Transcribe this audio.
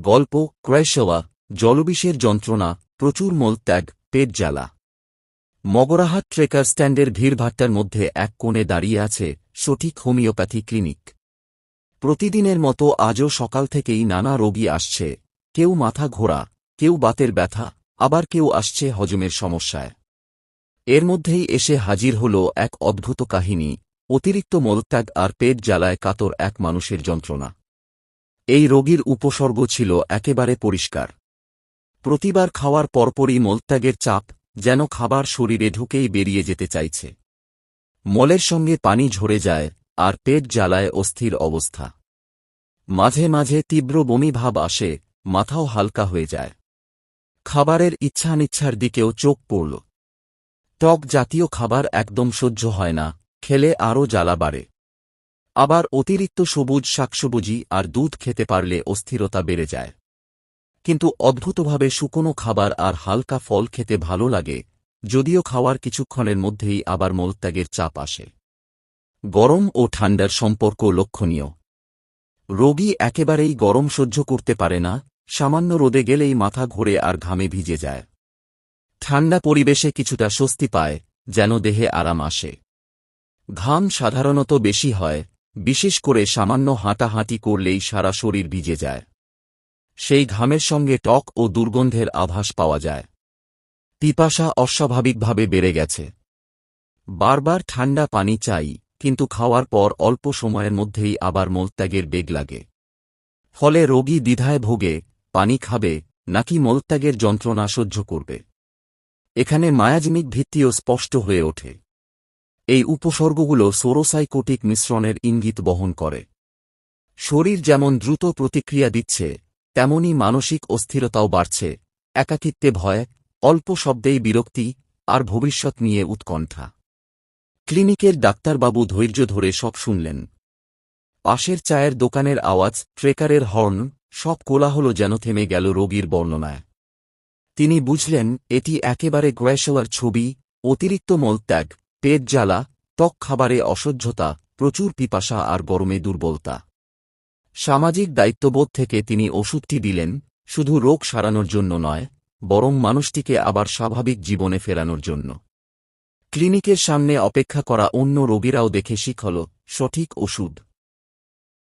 গল্প ক্রয়সেওয়া জলবিষের যন্ত্রণা, প্রচুর মলত্যাগ পেট জ্বালা। মগরাহাট ট্রেকার স্ট্যান্ডের ভিড়ভাট্টার মধ্যে এক কোণে দাঁড়িয়ে আছে সঠিক হোমিওপ্যাথি ক্লিনিক। প্রতিদিনের মতো আজও সকাল থেকেই নানা রোগী আসছে। কেউ মাথা ঘোরা, কেউ বাতের ব্যথা, আবার কেউ আসছে হজমের সমস্যায়। এর মধ্যেই এসে হাজির হল এক অদ্ভুত কাহিনী, অতিরিক্ত মলত্যাগ আর পেট জ্বালায় কাতর এক মানুষের যন্ত্রণা। রোগীর উপসর্গ ছিল একেবারে পরিষ্কার। প্রতিবার খাওয়ার পরপরই মলত্যাগের চাপ যেন খাবার শরীরে ঢুকেই বেরিয়ে যেতে চাইছে। মলের সঙ্গে পানি ঝরে যায় আর পেট জ্বালায় অস্থির অবস্থা। মাঝে মাঝে তীব্র বমি ভাব আসে, মাথাও হালকা হয়ে যায়। খাবারের ইচ্ছানিচ্ছার দিকেও চোখ পড়ল। টক জাতীয় খাবার একদম সহ্য হয় না, খেলে আরও জ্বালা বাড়ে। আবার অতিরিক্ত সবুজ শাকসবুজি আর দুধ খেতে পারলে অস্থিরতা বেড়ে যায়। কিন্তু অদ্ভুতভাবে শুকনো খাবার আর হালকা ফল খেতে ভালো লাগে, যদিও খাওয়ার কিছুক্ষণের মধ্যেই আবার মলত্যাগের চাপ আসে। গরম ও ঠান্ডার সম্পর্ক লক্ষণীয়। রোগী একেবারেই গরম সহ্য করতে পারে না, সামান্য রোদে গেলেই মাথা ঘোরে আর ঘামে ভিজে যায়। ঠান্ডা পরিবেশে কিছুটা স্বস্তি পায়, যেন দেহে আরাম আসে। ঘাম সাধারণত বেশি হয় বিশেষ করে সামান্য হাঁটাহাঁটি করলেই সারা শরীর ভিজে যায়। সেই ঘামের সঙ্গে টক ও দুর্গন্ধের আভাস পাওয়া যায়। পিপাসা অস্বাভাবিকভাবে বেড়ে গেছে। বারবার ঠান্ডা পানি চাই, কিন্তু খাওয়ার পর অল্প সময়ের মধ্যেই আবার মলত্যাগের বেগ লাগে। ফলে রোগী দ্বিধায় ভোগে, পানি খাবে, নাকি মলত্যাগের যন্ত্রণা সহ্য করবে। এখানে মায়াজমিক ভিত্তিও স্পষ্ট হয়ে ওঠে। এই উপসর্গগুলো সোরোসাইকোটিক মিশ্রণের ইঙ্গিত বহন করে। শরীর যেমন দ্রুত প্রতিক্রিয়া দিচ্ছে, তেমনি মানসিক অস্থিরতাও বাড়ছে, একাকিত্বে ভয়, অল্প শব্দেই বিরক্তি, আর ভবিষ্যৎ নিয়ে উৎকণ্ঠা। ক্লিনিকের ডাক্তারবাবু ধৈর্য ধরে সব শুনলেন। পাশের চায়ের দোকানের আওয়াজ, ট্রেকারের হর্ন, সব কোলাহল যেন থেমে গেল রোগীর বর্ণনায়। তিনি বুঝলেন, এটি একেবারে গ্রয়সোয়ার ছবি, অতিরিক্ত মলত্যাগ পেট জ্বালা, ত্বক খাবারে অসহ্যতা, প্রচুর পিপাসা আর গরমে দুর্বলতা। সামাজিক দায়িত্ববোধ থেকে তিনি ওষুধটি দিলেন, শুধু রোগ সারানোর জন্য নয়, বরং মানুষটিকে আবার স্বাভাবিক জীবনে ফেরানোর জন্য। ক্লিনিকের সামনে অপেক্ষা করা অন্য রোগীরাও দেখে শিখল, সঠিক ওষুধ।